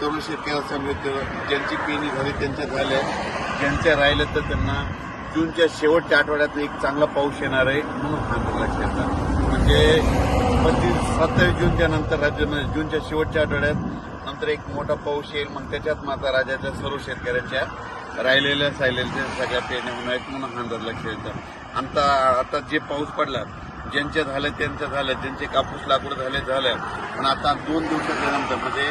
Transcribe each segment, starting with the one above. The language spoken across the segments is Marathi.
सर्व शेतकऱ्याला सांगितलं ज्यांची पेनी झाली त्यांच्या झाल्या. ज्यांच्या राहिल्या तर त्यांना जूनच्या शेवटच्या आठवड्यात एक चांगला पाऊस येणार आहे म्हणून हा अंदाज लक्षात म्हणजे पंचवीस सत्तावीस जूनच्या नंतर राज्यामध्ये जूनच्या शेवटच्या आठवड्यात नंतर एक मोठा पाऊस येईल मग त्याच्यात माझा राज्याच्या सर्व शेतकऱ्यांच्या राहिलेल्या सायलेल्या सगळ्या पेरण्या होणार आहेत म्हणून हा अंदाज लक्ष येतं आता आता जे पाऊस पडला ज्यांच्या झालं त्यांचं झालं ज्यांचे कापूस लागवड झाले झाल्या. पण आता दोन दिवसाच्या नंतर म्हणजे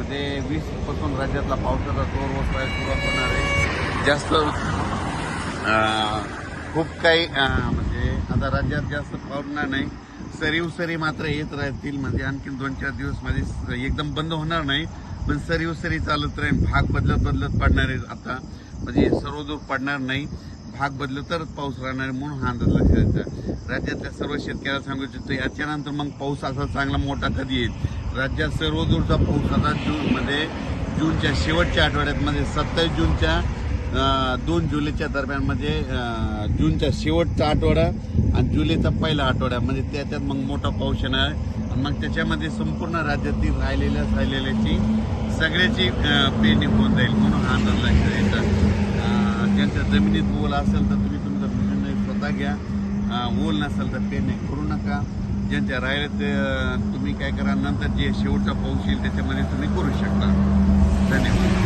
म्हणजे वीसपासून राज्यातला पावसाचा जोर ओसरायला सुरुवात होणार आहे. जास्त खूप काही म्हणजे आता राज्यात जास्त पावणार नाही. सरीव सरी मात्र येत राहतील म्हणजे आणखीन दोन चार दिवस माझे एकदम बंद होणार नाही. पण सरीव सरी चालत राहील भाग बदलत बदलत पडणार आहे आता. म्हणजे सर्वदूर पडणार नाही. भाग बदलत तरच पाऊस राहणार म्हणून हा अंदाज लक्षात राज्यातल्या सर्व शेतकऱ्याला सांगू इच्छितो याच्यानंतर मग पाऊस असा चांगला मोठा कधी येईल? राज्यात सर्व दूरचा पाऊस आता जूनमध्ये जूनच्या शेवटच्या आठवड्यात म्हणजे सत्तावीस जूनच्या दोन जुलैच्या दरम्यान म्हणजे जूनचा शेवटचा आठवडा आणि जुलैचा पहिला आठवडा. म्हणजे त्याच्यात मग मोठा पाऊस येणार आणि मग त्याच्यामध्ये संपूर्ण राज्यातील राहिलेल्या राहिलेल्याची सगळ्याची पेरणी होऊन जाईल म्हणून हा अंदाज लक्षात येतात ज्यांच्या जमिनीत ओल असेल तर तुम्ही तुमचा निर्णय स्वतः घ्या. ओल नसेल तर पेरणी करू नका. ज्यांच्या राहिले ते तुम्ही काय करा नंतर जे शेवटचा पाऊस येईल त्याच्यामध्ये तुम्ही करू शकता. धन्यवाद.